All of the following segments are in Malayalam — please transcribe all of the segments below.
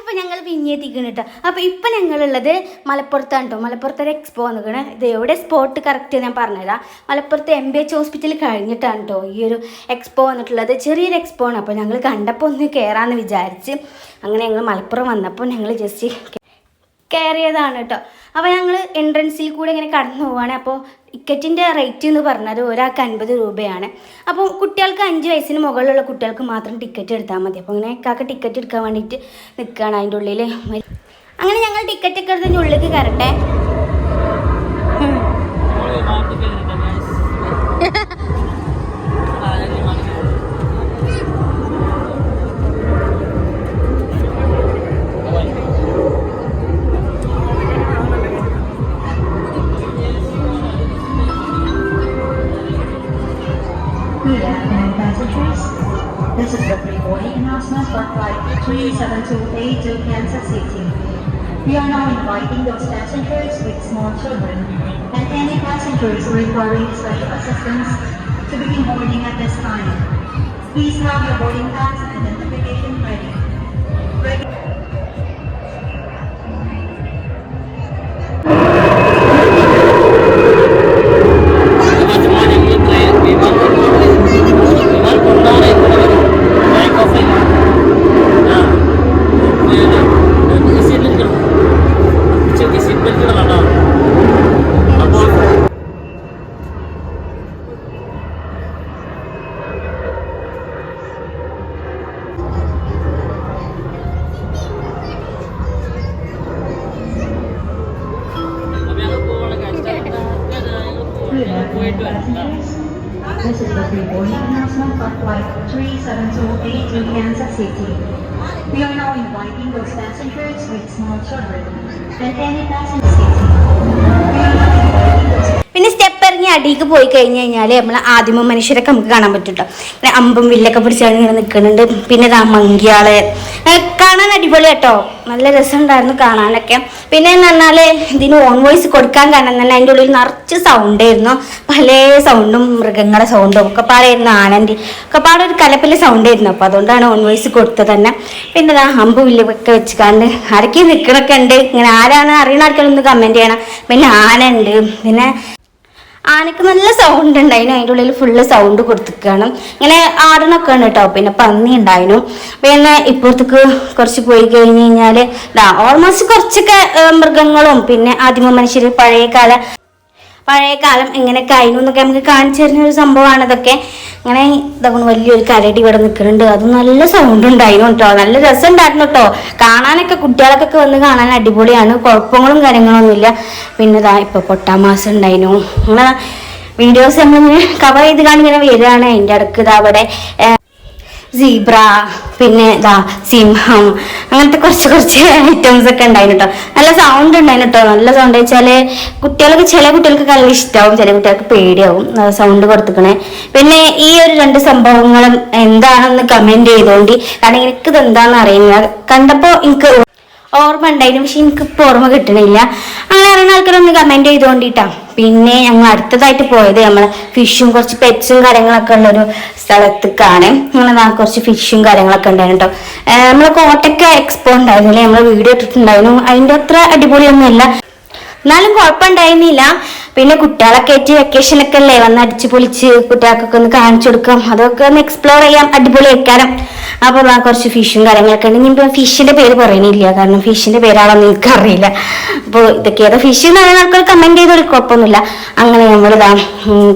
അപ്പോൾ ഞങ്ങൾ പിന്നെ എത്തിക്കണം കേട്ടോ അപ്പോൾ ഞങ്ങൾ ഉള്ളത് മലപ്പുറത്താണ് കേട്ടോ മലപ്പുറത്ത് ഒരു എക്സ്പോ നിൽക്കണം ഇത് എവിടെ സ്പോട്ട് കറക്റ്റ് ഞാൻ പറഞ്ഞുതരാം. മലപ്പുറത്ത് എം ബി എച്ച് ഹോസ്പിറ്റൽ കഴിഞ്ഞിട്ടാണ് കേട്ടോ ഈ ഒരു എക്സ്പോ വന്നിട്ടുള്ളത്. ചെറിയൊരു എക്സ്പോ ആണ്. അപ്പോൾ ഞങ്ങൾ കണ്ടപ്പോൾ ഒന്ന് കയറാമെന്ന് വിചാരിച്ച് അങ്ങനെ ഞങ്ങൾ മലപ്പുറം വന്നപ്പോൾ ഞങ്ങൾ ജസ്റ്റ് കയറിയതാണ് കേട്ടോ. അപ്പോൾ ഞങ്ങൾ എൻട്രൻസിൽ കൂടെ ഇങ്ങനെ കടന്നു പോവുകയാണ് അപ്പോൾ ടിക്കറ്റിന്റെ റേറ്റ് എന്ന് പറഞ്ഞത് ഒരാൾക്ക് അൻപത് രൂപയാണ്. അപ്പോൾ കുട്ടികൾക്ക് അഞ്ച് വയസ്സിന് മുകളിലുള്ള കുട്ടികൾക്ക് മാത്രം ടിക്കറ്റ് എടുത്താൽ മതി. അപ്പോൾ അങ്ങനെ കാക്ക ടിക്കറ്റ് എടുക്കാൻ വേണ്ടിയിട്ട് നിൽക്കുകയാണ് അതിന്റെ ഉള്ളിൽ അങ്ങനെ ഞങ്ങൾ ടിക്കറ്റ് ഒക്കെ എടുത്തതിന്റെ ഉള്ളിലേക്ക് കയറട്ടെ. 3728 to Kansas City. We are now inviting those passengers with small children and any passengers requiring special assistance to begin boarding at this time. Please have your boarding pass and identification ready. Ready. Good afternoon. This is the pre-boarding announcement for flight 3728 to Kansas City. We are now inviting those passengers with small children and any passenger seating. പിന്നെ സ്റ്റെപ്പ് ഇറങ്ങി അടിയിലേക്ക് പോയി കഴിഞ്ഞ് കഴിഞ്ഞാൽ നമ്മൾ ആദിമ മനുഷ്യരൊക്കെ നമുക്ക് കാണാൻ പറ്റും കേട്ടോ പിന്നെ അമ്പും വില്ലൊക്കെ പിടിച്ചാണ് ഇങ്ങനെ നിൽക്കുന്നുണ്ട് പിന്നെ മങ്കിയാൾ കാണാൻ അടിപൊളി കേട്ടോ നല്ല രസമുണ്ടായിരുന്നു കാണാനൊക്കെ. പിന്നെ എന്ന് പറഞ്ഞാൽ ഇതിന് ഓൺ വോയിസ് കൊടുക്കാൻ കാരണം തന്നെ അതിന്റെ ഉള്ളിൽ നിറച്ച് സൗണ്ടായിരുന്നു പല സൗണ്ടും മൃഗങ്ങളുടെ സൗണ്ടും ഒക്കെ പാടായിരുന്നു ആനന്റെ. ഒക്കെ പാടെ ഒരു കലപ്പിലെ സൗണ്ടായിരുന്നു അപ്പോൾ അതുകൊണ്ടാണ് ഓൺ വോയിസ് കൊടുത്തത് തന്നെ. പിന്നെ ദാ അമ്പ് വില്ലൊക്കെ വെച്ചുകാണ്ട് ആരൊക്കെ നിൽക്കണൊക്കെ ഉണ്ട്. ഇങ്ങനെ ആരാണ് അറിയണ ആൾക്കാരൊന്ന് കമന്റ് ചെയ്യണം. പിന്നെ ആന ഉണ്ട് പിന്നെ ആനക്ക് നല്ല സൗണ്ട് ഉണ്ടായിരുന്നു അതിന്റെ ഉള്ളിൽ ഫുള്ള് സൗണ്ട് കൊടുത്തിരിക്കുകയാണ് ഇങ്ങനെ ആടിനൊക്കെ ആണ് കേട്ടോ പിന്നെ പന്നി ഉണ്ടായിരുന്നു പിന്നെ ഇപ്പുറത്തേക്ക് കുറച്ച് പോയി കഴിഞ്ഞ് കഴിഞ്ഞാൽ ഓൾമോസ്റ്റ് കുറച്ചൊക്കെ മൃഗങ്ങളും പിന്നെ ആദിമ മനുഷ്യർ പഴയ കാല പഴയ കാലം എങ്ങനെയൊക്കെ ആയിരുന്നു എന്നൊക്കെ നമുക്ക് കാണിച്ചു തരുന്ന ഒരു സംഭവമാണ് ഇതൊക്കെ. അങ്ങനെ ഇതൊക്കെ വലിയൊരു കരടി ഇവിടെ നിൽക്കുന്നുണ്ട്. അത് നല്ല സൗണ്ട് ഉണ്ടായിരുന്നു കേട്ടോ. നല്ല രസം ഉണ്ടായിരുന്നു കേട്ടോ. കാണാനൊക്കെ കുട്ടികൾക്കൊക്കെ വന്ന് കാണാൻ അടിപൊളിയാണ്. കുഴപ്പങ്ങളും കാര്യങ്ങളൊന്നുമില്ല. പിന്നെ ഇതാ ഇപ്പൊ പൊട്ടാമാസം ഉണ്ടായിരുന്നു. അങ്ങനെ വീഡിയോസ് നമ്മളിങ്ങനെ കവർ ചെയ്ത് കാണിങ്ങനെ വരികയാണ്. അതിന്റെ അടുക്ക് ഇതാ അവിടെ സീബ്ര പിന്നെ ഇതാ സിംഹം അങ്ങനത്തെ കുറച്ച് കുറച്ച് ഐറ്റംസ് ഒക്കെ ഉണ്ടായിരുന്നു കേട്ടോ നല്ല സൗണ്ട് ഉണ്ടായിരുന്നു കേട്ടോ നല്ല സൗണ്ട് വെച്ചാൽ കുട്ടികൾക്ക് ചില കുട്ടികൾക്ക് നല്ല ഇഷ്ടമാവും ചില കുട്ടികൾക്ക് പേടിയാവും. സൗണ്ട് കൊടുത്തിക്കണേ. പിന്നെ ഈ ഒരു രണ്ട് സംഭവങ്ങളും എന്താണെന്ന് കമന്റ് ചെയ്തോണ്ടി. കാരണം എനിക്കിത് എന്താണെന്ന് അറിയില്ല. കണ്ടപ്പോ എനിക്ക് ഓർമ്മ ഉണ്ടായിരുന്നു പക്ഷെ എനിക്ക് ഇപ്പൊ ഓർമ്മ കിട്ടണില്ല. അങ്ങനെ അറിയുന്ന ആൾക്കാരൊന്ന് കമന്റ് ചെയ്തോണ്ടിട്ടാ. പിന്നെ ഞങ്ങൾ അടുത്തതായിട്ട് പോയത് നമ്മൾ ഫിഷും കുറച്ച് പെറ്റ്സും കാര്യങ്ങളൊക്കെ ഉള്ളൊരു സ്ഥലത്തേക്കാണ്. ഞങ്ങൾ കുറച്ച് ഫിഷും കാര്യങ്ങളൊക്കെ ഉണ്ടായിരുന്നു കേട്ടോ നമ്മൾ കോട്ടക്ക എക്സ്പോ ഉണ്ടായിരുന്നില്ലേ? നമ്മൾ വീഡിയോ ഇട്ടിട്ടുണ്ടായിരുന്നു. അതിന്റെ അത്ര അടിപൊളിയൊന്നുമില്ല. എന്നാലും കുഴപ്പമുണ്ടായിരുന്നില്ല. പിന്നെ കുട്ടികളൊക്കെ ആയിട്ട് വെക്കേഷൻ ഒക്കെ അല്ലേ? വന്ന് അടിച്ചു പൊളിച്ച് കുട്ടികൾക്കൊക്കെ ഒന്ന് കാണിച്ചു കൊടുക്കാം. അതൊക്കെ ഒന്ന് എക്സ്പ്ലോർ ചെയ്യാം. അടിപൊളി വെക്കാനും അപ്പോൾ കുറച്ച് ഫിഷും കാര്യങ്ങളൊക്കെ ഉണ്ട്. ഇനിയിപ്പോൾ ഫിഷിന്റെ പേര് പറയണില്ല. കാരണം ഫിഷിന്റെ പേരാണെന്ന് എനിക്കറിയില്ല. അപ്പോൾ ഇതൊക്കെ ഏതാ ഫിഷ് എന്ന് പറയുന്ന ആൾക്കാർ കമന്റ് ചെയ്തൊരു കുഴപ്പമൊന്നുമില്ല. അങ്ങനെ നമ്മൾ ഇതാ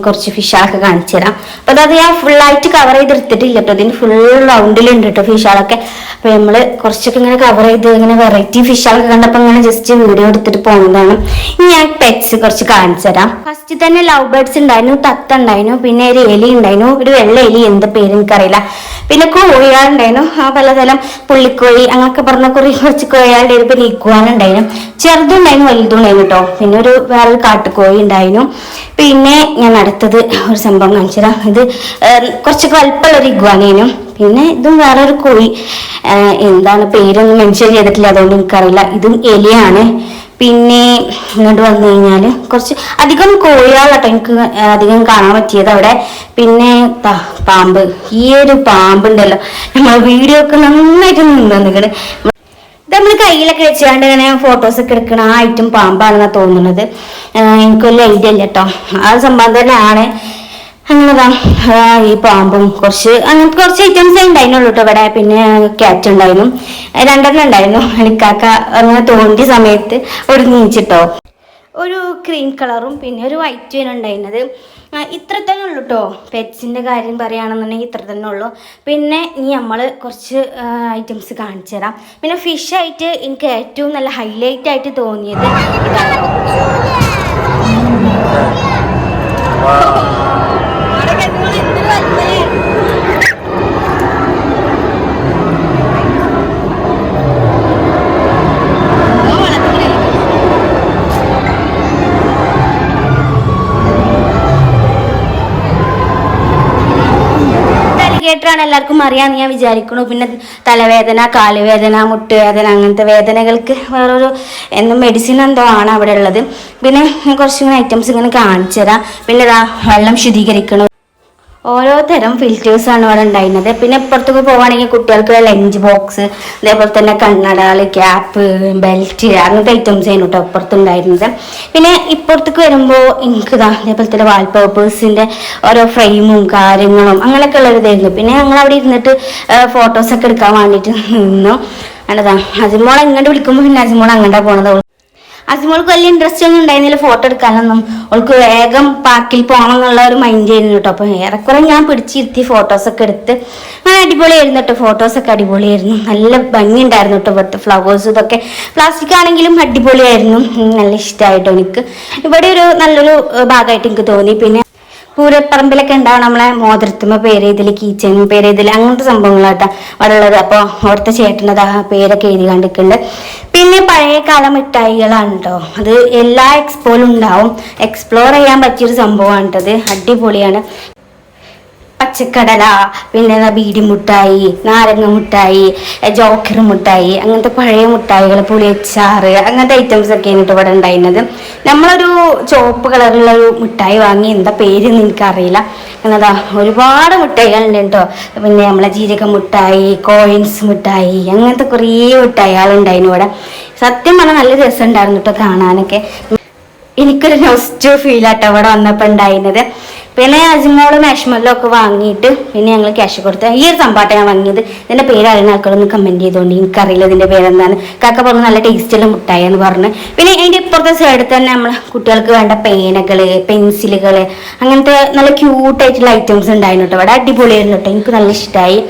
കുറച്ച് ഫിഷാളൊക്കെ കാണിച്ചു തരാം. അപ്പോൾ അത് ഞാൻ ഫുള്ളായിട്ട് കവർ ചെയ്തെടുത്തിട്ടില്ല അപ്പൊ ഇതിന് ഫുൾ റൗണ്ടിലുണ്ട് കേട്ടോ ഫിഷാളൊക്കെ അപ്പോൾ നമ്മൾ കുറച്ചൊക്കെ ഇങ്ങനെ കവർ ചെയ്ത് ഇങ്ങനെ വെറൈറ്റി ഫിഷാളൊക്കെ കണ്ടപ്പോൾ ഇങ്ങനെ ജസ്റ്റ് വീഡിയോ എടുത്തിട്ട് പോകുന്നതാണ് ഇനി ഞാൻ പെറ്റ്സ് കുറച്ച് കാണിച്ചു തരാം. ഫസ്റ്റ് തന്നെ ലവ് ബേർഡ്സ് ഉണ്ടായിരുന്നു തത്ത ഉണ്ടായിരുന്നു പിന്നെ ഒരു എലി ഉണ്ടായിരുന്നു ഒരു വെള്ള എലി എന്ത് പേര് എനിക്കറിയില്ല. പിന്നെ കോഴികളുണ്ടായിരുന്നു ആ പലതരം പുള്ളിക്കോഴി അങ്ങനൊക്കെ പറഞ്ഞ കുറെ കുറച്ച് കോഴിയാളുടെ ഒരു പിന്നെ ഇക്കുവാനുണ്ടായിരുന്നു ചെറുതുണ്ടായിരുന്നു വലുതുണ്ടായിരുന്നു കേട്ടോ. പിന്നെ ഒരു വേറൊരു കാട്ടുകോഴി ഉണ്ടായിരുന്നു. പിന്നെ ഞാൻ അടുത്തത് ഒരു സംഭവം കാണിച്ചു തരാം. ഇത് കുറച്ച് കുറച്ചൊക്കെ വലുപ്പമുള്ള ഒരു ഇഗ്വാനേനും പിന്നെ ഇതും വേറൊരു കോഴി. എന്താണ് പേരൊന്നും മെൻഷൻ ചെയ്തിട്ടില്ല അതുകൊണ്ട് എനിക്കറിയില്ല. ഇതും എലിയാണ്. പിന്നെ ഇങ്ങോട്ട് വന്നു കഴിഞ്ഞാൽ കുറച്ച് അധികം കോഴികളാട്ടോ എനിക്ക് അധികം കാണാൻ പറ്റിയത് അവിടെ. പിന്നെ പാമ്പ്. ഈ ഒരു പാമ്പുണ്ടല്ലോ. നമ്മൾ വീഡിയോ ഒക്കെ നന്നായിട്ട് നിന്ന് നിൽക്കണ് നമ്മൾ കയ്യിലൊക്കെ വെച്ചുകൊണ്ട് ഇങ്ങനെ ഫോട്ടോസ് ഒക്കെ എടുക്കണ ആ ഐറ്റം പാമ്പാണെന്നാണ് തോന്നുന്നത് എനിക്കൊരു ഐഡിയ ഇല്ല കേട്ടോ ആ സംഭവം തന്നെയാണ്. അങ്ങനെതാ ഈ പാമ്പും കുറച്ച് അങ്ങനത്തെ കുറച്ച് ഐറ്റംസ് ഉണ്ടായിരുന്നുള്ളൂ കേട്ടോ ഇവിടെ. പിന്നെ ക്യാറ്റ് ഉണ്ടായിരുന്നു. രണ്ടെണ്ണം ഉണ്ടായിരുന്നു. എനിക്കാക്ക അങ്ങനെ തോണ്ടിയ സമയത്ത് ഒരു നീച്ചിട്ടോ. ഒരു ക്രീം കളറും പിന്നെ ഒരു വൈറ്റും ഉണ്ടായിരുന്നത്. ഇത്ര തന്നെ ഉള്ളൂ കേട്ടോ പെറ്റ്സിന്റെ കാര്യം പറയുകയാണെന്നുണ്ടെങ്കിൽ ഇത്ര തന്നെ ഉള്ളൂ. പിന്നെ ഇനി നമ്മൾ കുറച്ച് ഐറ്റംസ് കാണിച്ചു തരാം. പിന്നെ ഫിഷായിട്ട് എനിക്ക് ഏറ്റവും നല്ല ഹൈലൈറ്റ് ആയിട്ട് തോന്നിയത് ഇതാണ് ആണ് എല്ലാവർക്കും അറിയാമെന്ന് ഞാൻ വിചാരിക്കണു. പിന്നെ തലവേദന കാലുവേദന മുട്ടുവേദന അങ്ങനത്തെ വേദനകൾക്ക് വേറൊരു എന്തും മെഡിസിൻ എന്തോ ആണ് അവിടെ ഉള്ളത്. പിന്നെ കുറച്ചിങ്ങനെ ഐറ്റംസ് ഇങ്ങനെ കാണിച്ചു തരാം പിന്നെ വെള്ളം ശുദ്ധീകരിക്കണം. ഓരോ തരം ഫിൽറ്റേഴ്സ് ആണ് ഇവിടെ ഉണ്ടായിരുന്നത്. പിന്നെ ഇപ്പുറത്തേക്ക് പോവുകയാണെങ്കിൽ കുട്ടികൾക്ക് ലഞ്ച് ബോക്സ് അതേപോലെ തന്നെ കണ്ണടകൾ ക്യാപ്പ് ബെൽറ്റ് അങ്ങനത്തെ ഐറ്റംസ് ആയിരുന്നു കേട്ടോ അപ്പുറത്തുണ്ടായിരുന്നത് പിന്നെ ഇപ്പുറത്തേക്ക് വരുമ്പോൾ എനിക്ക് ഇതാ അതേപോലെ തന്നെ വാൾപേപ്പേഴ്സിന്റെ ഓരോ ഫ്രെയിമും കാര്യങ്ങളും അങ്ങനെയൊക്കെ ഉള്ളൊരിതായിരുന്നു പിന്നെ ഞങ്ങൾ അവിടെ ഇരുന്നിട്ട് ഫോട്ടോസൊക്കെ എടുക്കാൻ വേണ്ടിയിട്ട് നിന്നു. അല്ലതാ അജിമോൾ എങ്ങോട്ട് വിളിക്കുമ്പോൾ പിന്നെ അജിമോൾ അങ്ങോട്ടാണ് പോണത്. അസിമോൾക്ക് വലിയ ഇൻട്രസ്റ്റ് ഒന്നും ഉണ്ടായിരുന്നില്ല. ഫോട്ടോ എടുക്കാനൊന്നും. ഓൾക്ക് വേഗം പാർക്കിൽ പോകണം എന്നുള്ള ഒരു മൈൻഡ് ആയിരുന്നു കേട്ടോ അപ്പോൾ ഏറെക്കുറെ ഞാൻ പിടിച്ചിരുത്തി ഫോട്ടോസൊക്കെ എടുത്ത്. അങ്ങനെ അടിപൊളിയായിരുന്നു കേട്ടോ ഫോട്ടോസൊക്കെ അടിപൊളിയായിരുന്നു. നല്ല ഭംഗിയുണ്ടായിരുന്നു കേട്ടോ ഇവിടുത്തെ ഫ്ലവേഴ്സ് ഇതൊക്കെ. പ്ലാസ്റ്റിക് ആണെങ്കിലും അടിപൊളിയായിരുന്നു. നല്ല ഇഷ്ടമായിട്ടോ എനിക്ക്. ഇവിടെ ഒരു നല്ലൊരു ഭാഗമായിട്ട് എനിക്ക് തോന്നി. പിന്നെ പൂരപ്പറമ്പിലൊക്കെ ഉണ്ടാവും നമ്മളെ മോതിരത്തുമ്മ പേര് ഇതിൽ കീച്ചൻ പേര് ഇതിൽ അങ്ങനത്തെ സംഭവങ്ങളാട്ടോ അവിടെ ഉള്ളത് അപ്പോൾ അവിടുത്തെ ചേട്ടനത് ആ പേരൊക്കെ എഴുതി കണ്ടിട്ടുണ്ട് പിന്നെ പഴയ കാല മിഠായികളാണ് കേട്ടോ അത് എല്ലാ എക്സ്പോയിലും ഉണ്ടാവും. എക്സ്പ്ലോർ ചെയ്യാൻ പറ്റിയൊരു സംഭവമാണ് കേട്ടത് അടിപൊളിയാണ്. പച്ചക്കടല പിന്നെ ബീഡി മുട്ടായി നാരങ്ങ മുട്ടായി ജോക്കർ മുട്ടായി അങ്ങനത്തെ പഴയ മുട്ടായികൾ പുളിയച്ചാറ് അങ്ങനത്തെ ഐറ്റംസ് ഒക്കെ കേട്ടോ ഇവിടെ ഉണ്ടായിരുന്നത്. നമ്മളൊരു ചുവപ്പ് കളറുള്ള ഒരു മുട്ടായി വാങ്ങി എന്താ പേരെന്ന് എനിക്കറിയില്ല. എന്നതാ ഒരുപാട് മിഠായികളുണ്ട് കേട്ടോ. പിന്നെ നമ്മളെ ജീരക മുട്ടായി കോയിൻസ് മുട്ടായി അങ്ങനത്തെ കുറേ മിഠായികളുണ്ടായിരുന്നു ഇവിടെ. സത്യം പറഞ്ഞാൽ നല്ല രസമുണ്ടായിരുന്നു കേട്ടോ കാണാനൊക്കെ. എനിക്കൊരു നൊസ്റ്റു ഫീൽ ആട്ടോ അവിടെ വന്നപ്പോൾ ഉണ്ടായിരുന്നത്. പിന്നെ അജിമോളും മാഷ്മല്ലോ ഒക്കെ വാങ്ങിയിട്ട് പിന്നെ ഞങ്ങൾ ക്യാഷ് കൊടുത്ത്. ഈ ഒരു സംഭാട്ട ഞാൻ വാങ്ങിയത്. ഇതിന്റെ പേര് അറിയുന്ന ആൾക്കാരൊന്ന് കമന്റ് ചെയ്തോണ്ട്. എനിക്കറിയില്ല ഇതിന്റെ പേരെന്താണ് കാക്ക പറഞ്ഞു നല്ല ടേസ്റ്റുള്ള മുട്ടായി എന്ന് പറഞ്ഞു. പിന്നെ അതിന്റെ ഇപ്പുറത്തെ സൈഡിൽ തന്നെ നമ്മളെ കുട്ടികൾക്ക് വേണ്ട പേനകൾ പെൻസിലുകൾ അങ്ങനത്തെ നല്ല ക്യൂട്ടായിട്ടുള്ള ഐറ്റംസ് ഉണ്ടായിരുന്നു കേട്ടോ ഇവിടെ അടിപൊളിയായിരുന്നു കേട്ടോ എനിക്ക് നല്ല ഇഷ്ടമായി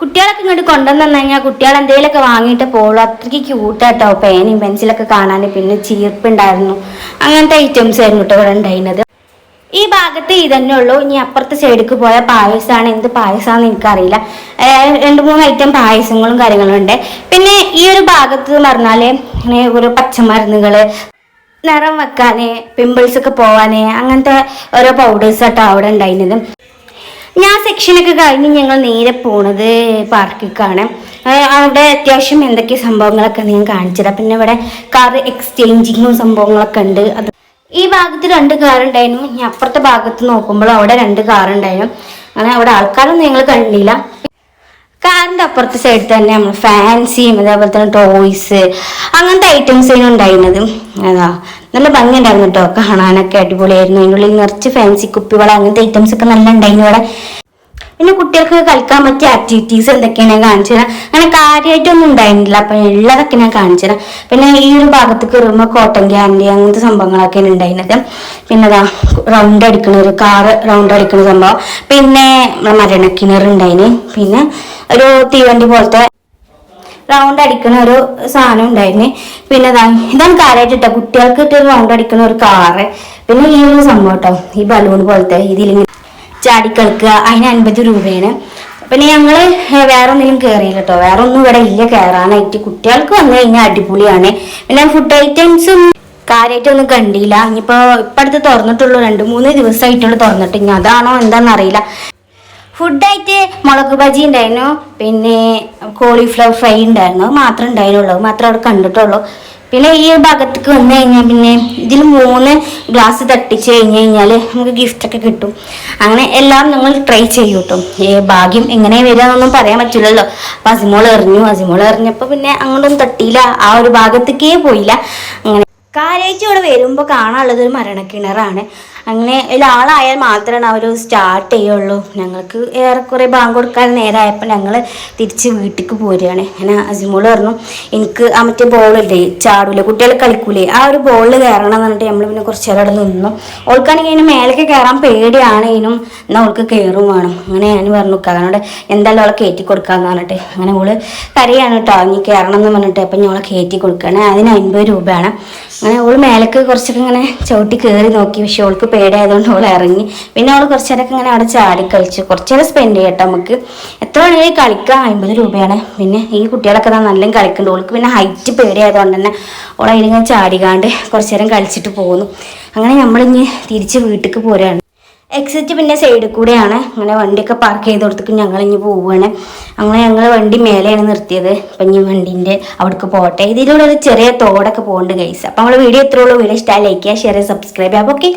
കുട്ടികളൊക്കെ ഇങ്ങോട്ട് കൊണ്ടുവന്നു കഴിഞ്ഞാൽ കുട്ടികൾ എന്തെങ്കിലുമൊക്കെ വാങ്ങിയിട്ട് പോകുള്ളൂ. അത്രയ്ക്ക് ക്യൂട്ടായിട്ടോ പേനയും പെൻസിലൊക്കെ കാണാൻ പിന്നെ ചീർപ്പുണ്ടായിരുന്നു അങ്ങനത്തെ ഐറ്റംസ് ആയിരുന്നു കേട്ടോ ഇവിടെ ഉണ്ടായിരുന്നത്. ഈ ഭാഗത്ത് ഇതന്നെ ഉള്ളൂ. ഇനി അപ്പുറത്തെ സൈഡിലേക്ക് പോയ പായസമാണ് എന്ത് പായസമാണെന്ന് എനിക്കറിയില്ല. രണ്ട് മൂന്ന് ഐറ്റം പായസങ്ങളും കാര്യങ്ങളും ഉണ്ട്. പിന്നെ ഈ ഒരു ഭാഗത്ത് എന്ന് പറഞ്ഞാൽ ഇങ്ങനെ ഒരു പച്ചമരുന്നുകൾ നിറം വെക്കാന് പിമ്പിൾസ് ഒക്കെ പോവാന് അങ്ങനത്തെ ഓരോ പൗഡേഴ്സ് ആട്ടോ അവിടെ ഉണ്ടായിരുന്നത്. ഞാൻ സെക്ഷനൊക്കെ കഴിഞ്ഞ് ഞങ്ങൾ നേരെ പോണത് പാർക്കിലേക്കാണ് ഏഹ് അവിടെ അത്യാവശ്യം എന്തൊക്കെ സംഭവങ്ങളൊക്കെ ഞാൻ കാണിച്ചത് പിന്നെ ഇവിടെ കാർ എക്സ്ചേഞ്ചിങ്ങും സംഭവങ്ങളൊക്കെ ഉണ്ട്. അത് ഈ ഭാഗത്ത് രണ്ട് കാർ ഉണ്ടായിരുന്നു. ഇനി അപ്പുറത്തെ ഭാഗത്ത് നോക്കുമ്പോൾ അവിടെ രണ്ട് കാർ ഉണ്ടായിരുന്നു. അങ്ങനെ അവിടെ ആൾക്കാരൊന്നും ഞങ്ങൾ കണ്ടില്ല. കാറിന്റെ അപ്പുറത്തെ സൈഡിൽ തന്നെ നമ്മൾ ഫാൻസിയും അതേപോലെ തന്നെ ടോയ്സ് അങ്ങനത്തെ ഐറ്റംസ് ആണ് ഉണ്ടായിരുന്നത്. അതാ നല്ല ഭംഗി ഉണ്ടായിരുന്നു കേട്ടോ കാണാനൊക്കെ അടിപൊളിയായിരുന്നു. അതിന്റെ ഉള്ളിൽ നിറച്ച് ഫാൻസി കുപ്പികൾ അങ്ങനത്തെ ഐറ്റംസ് ഒക്കെ നല്ല ഉണ്ടായിരുന്നു അവിടെ. പിന്നെ കുട്ടികൾക്ക് കളിക്കാൻ പറ്റിയ ആക്ടിവിറ്റീസ് എന്തൊക്കെയാണ് കാണിച്ചു തരാം. അങ്ങനെ കാര്യമായിട്ടൊന്നും ഉണ്ടായിരുന്നില്ല. അപ്പൊ ഉള്ളതൊക്കെ ഞാൻ കാണിച്ചു തരാം. പിന്നെ ഈ ഒരു ഭാഗത്ത് കയറുമ്പോൾ കോട്ടൺ ക്യാൻഡി അങ്ങനത്തെ സംഭവങ്ങളൊക്കെയാണ് ഉണ്ടായിരുന്നത്. പിന്നെ അതാ റൗണ്ട് അടിക്കണ ഒരു കാറ് റൗണ്ട് അടിക്കണ സംഭവം. പിന്നെ മരണക്കിണർ ഉണ്ടായിന്. പിന്നെ ഒരു തീവണ്ടി പോലത്തെ റൗണ്ട് അടിക്കണ ഒരു സാധനം ഉണ്ടായിരുന്നു പിന്നെ ഇതാണ് ഇതാണ് കാര്യമായിട്ട് കേട്ടോ കുട്ടികൾക്ക് ഇട്ട് റൗണ്ട് അടിക്കണ ഒരു കാറ് പിന്നെ ഈ ഒരു സംഭവം കേട്ടോ ഈ ബലൂൺ പോലത്തെ ഇതിലിങ്ങനെ ചാടിക്കളിക്കുക അതിന് അൻപത് രൂപയാണ്. പിന്നെ ഞങ്ങൾ വേറെ ഒന്നിനും കയറിയില്ല കേട്ടോ വേറെ ഒന്നും ഇവിടെ ഇല്ല. കയറാനായിട്ട് കുട്ടികൾക്ക് വന്നു കഴിഞ്ഞാൽ അടിപൊളിയാണ്. പിന്നെ ഫുഡ് ഐറ്റംസും കാര്യമായിട്ടൊന്നും കണ്ടില്ല. ഇനിയിപ്പോ ഇപ്പൊ അടുത്ത് തുറന്നിട്ടുള്ളൂ. രണ്ട് മൂന്ന് ദിവസമായിട്ടുള്ളൂ തുറന്നിട്ട്. ഇനി അതാണോ എന്താണെന്ന് അറിയില്ല. ഫുഡായിട്ട് മുളക് ബജി ഉണ്ടായിരുന്നു. പിന്നെ കോളിഫ്ലവർ ഫ്രൈ ഉണ്ടായിരുന്നു. മാത്രം മാത്രമേ ഉണ്ടായിരുന്നുള്ളൂ. മാത്രമേ അവിടെ കണ്ടിട്ടുള്ളൂ. പിന്നെ ഈ ഒരു ഭാഗത്തേക്ക് വന്നു കഴിഞ്ഞാൽ പിന്നെ ഇതിൽ മൂന്ന് ഗ്ലാസ് തട്ടിച്ച് കഴിഞ്ഞ് കഴിഞ്ഞാൽ നമുക്ക് ഗിഫ്റ്റൊക്കെ കിട്ടും. അങ്ങനെ എല്ലാം നിങ്ങൾ ട്രൈ ചെയ്യൂ കേട്ടോ ഈ ഭാഗ്യം എങ്ങനെ വരികയെന്നൊന്നും പറയാൻ പറ്റില്ലല്ലോ. അപ്പം അസിമോൾ എറിഞ്ഞു. അസിമോൾ എറിഞ്ഞപ്പോൾ പിന്നെ അങ്ങോട്ടൊന്നും തട്ടിയില്ല. ആ ഒരു ഭാഗത്തേക്കേ പോയില്ല. അങ്ങനെ. കാര്യമായിട്ട് ഇവിടെ വരുമ്പോൾ കാണാനുള്ളത് ഒരു മരണക്കിണറാണ്. അങ്ങനെ ഒരാളായാൽ മാത്രമാണ് അവർ സ്റ്റാർട്ട് ചെയ്യുള്ളൂ. ഞങ്ങൾക്ക് ഏറെക്കുറെ ബാങ്ക് കൊടുക്കാൻ നേരമായപ്പോൾ ഞങ്ങൾ തിരിച്ച് വീട്ടിലേക്ക് പോരുകയാണ്. അങ്ങനെ അസിമോൾ പറഞ്ഞു എനിക്ക് ആ മറ്റേ ബോളില്ലേ ചാടൂല കുട്ടികൾ കളിക്കൂലേ ആ ഒരു ബോളിൽ കയറണം എന്ന് പറഞ്ഞിട്ട് നമ്മൾ പിന്നെ കുറച്ച് നേരം അവിടെ നിന്നു. ഓൾക്കാണെങ്കിൽ ഇതിന് മേലേക്ക് കയറാൻ പേടിയാണേനും എന്നാൽ അവൾക്ക് കയറും വേണം. അങ്ങനെ ഞാൻ പറഞ്ഞു കാരണം എന്തായാലും അവളെ കയറ്റി കൊടുക്കാന്ന് പറഞ്ഞിട്ട്. അങ്ങനെ ഓൾ കരയാണ് കേട്ടോ ഇനി കയറണം എന്ന് പറഞ്ഞിട്ട്. അപ്പം ഞങ്ങളെ കയറ്റി കൊടുക്കുകയാണ് അതിന് അൻപത് രൂപയാണ്. അങ്ങനെ അവൾ മേലേക്ക് കുറച്ചൊക്കെ ഇങ്ങനെ ചവിട്ടി കയറി നോക്കി. പക്ഷെ ഓൾക്ക് പേടിയായതുകൊണ്ട് ഓൾ ഇറങ്ങി. പിന്നെ അവൾ കുറച്ച് നേരമൊക്കെ ഇങ്ങനെ അവിടെ ചാടി കളിച്ചു. കുറച്ച് നേരം സ്പെൻഡ് ചെയ്യട്ടെ നമുക്ക്. എത്ര വേണമെങ്കിലും കളിക്കാം. അമ്പത് രൂപയാണ്. പിന്നെ ഈ കുട്ടികളൊക്കെ നല്ല കളിക്കുന്നുണ്ട്. ഓൾക്ക് പിന്നെ ഹൈറ്റ് പേടിയായതുകൊണ്ട് തന്നെ ഓൾ അതിലിങ്ങനെ ചാടികാണ്ട് കുറച്ച് നേരം കളിച്ചിട്ട് പോകുന്നു അങ്ങനെ നമ്മളിഞ്ഞ് തിരിച്ച് വീട്ടിലേക്ക് പോരുകയാണ് എക്സിറ്റ് പിന്നെ സൈഡിൽ കൂടെയാണ്. അങ്ങനെ വണ്ടിയൊക്കെ പാർക്ക് ചെയ്ത് കൊടുത്തിട്ട് ഞങ്ങൾ ഇനി പോവുകയാണ് അങ്ങനെ ഞങ്ങൾ വണ്ടി മേലെയാണ് നിർത്തിയത്. അപ്പം ഇനി വണ്ടീന്റെ അവിടേക്ക് പോട്ടെ ഇതിലൂടെ ഒരു ചെറിയ തോടൊക്കെ പോകുന്നുണ്ട് ഗൈസ് അപ്പം നമ്മൾ വീഡിയോ എത്ര ഉള്ളൂ. വീഡിയോ ഇഷ്ടമായി ലൈക്ക് ചെയ്യുക ഷെയർ ചെയ്യുക സബ്സ്ക്രൈബ് ചെയ്യുക. അപ്പോൾ ഓക്കെ